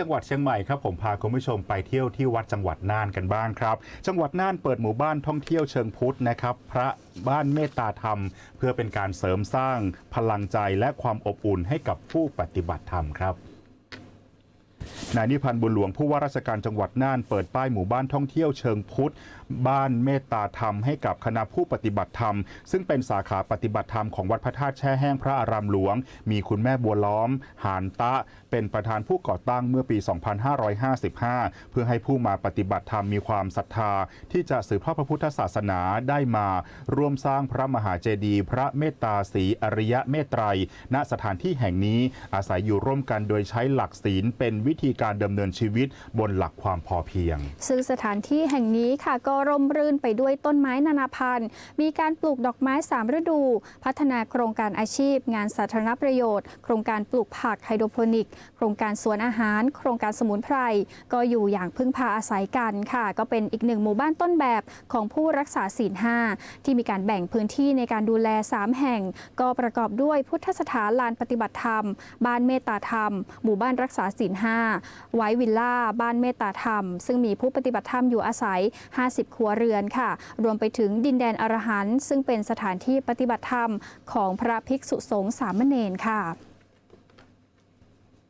จังหวัดเชียงใหม่ครับผมพาคุณผู้ชมไปเที่ยวที่วัดจังหวัดน่านกันบ้างครับ จังหวัดน่านเปิดหมู่บ้านท่องเที่ยวเชิงพุทธนะครับพระบ้านเมตตาธรรม เพื่อเป็นการเสริมสร้างพลังใจและความอบอุ่นให้กับผู้ปฏิบัติธรรมครับ นายนิพันธ์บุญหลวงผู้ว่าราชการจังหวัดน่านเปิดป้ายหมู่บ้านท่องเที่ยวเชิงพุทธ บ้านเมตตาธรรมให้กับคณะผู้ปฏิบัติธรรม ซึ่งเป็นสาขาปฏิบัติธรรมของวัดพระธาตุแช่แห้งพระอารามหลวง มีคุณแม่บัวล้อม หานตะ เป็นประธานผู้ก่อตั้งเมื่อปี 2555 เพื่อให้ผู้มาปฏิบัติธรรมมีความศรัทธา ที่จะสืบทอดพระพุทธศาสนาได้มา ร่วมสร้างพระมหาเจดีย์พระเมตตาศรีอริยะเมตไตรณสถานที่แห่งนี้อาศัยอยู่ร่วมกันโดยใช้หลักศีลเป็นวิธีการการดำเนินชีวิตบนหลักความพอเพียง ซึ่งสถานที่แห่งนี้ค่ะก็ร่มรื่นไปด้วยต้นไม้นานาพันธุ์ มีการปลูกดอกไม้ 3 ฤดู พัฒนาโครงการอาชีพ งานสาธารณประโยชน์ โครงการปลูกผักไฮโดรโปนิก โครงการสวนอาหาร โครงการสมุนไพร ก็อยู่อย่างพึ่งพาอาศัยกันค่ะ ก็เป็นอีกหนึ่งหมู่บ้านต้นแบบของผู้รักษาศีลห้าที่มีการแบ่งพื้นที่ในการดูแล 3 แห่ง ก็ประกอบด้วยพุทธสถานลานปฏิบัติธรรม บ้านเมตตาธรรม หมู่บ้านรักษาศีลห้าไว้วิลล่า บ้านเมตตาธรรม ซึ่งมีผู้ปฏิบัติธรรมอยู่อาศัย 50 ครัวเรือนค่ะ รวมไปถึงดินแดนอรหันต์ซึ่งเป็นสถานที่ปฏิบัติธรรมของพระภิกษุสงฆ์สามเณรค่ะ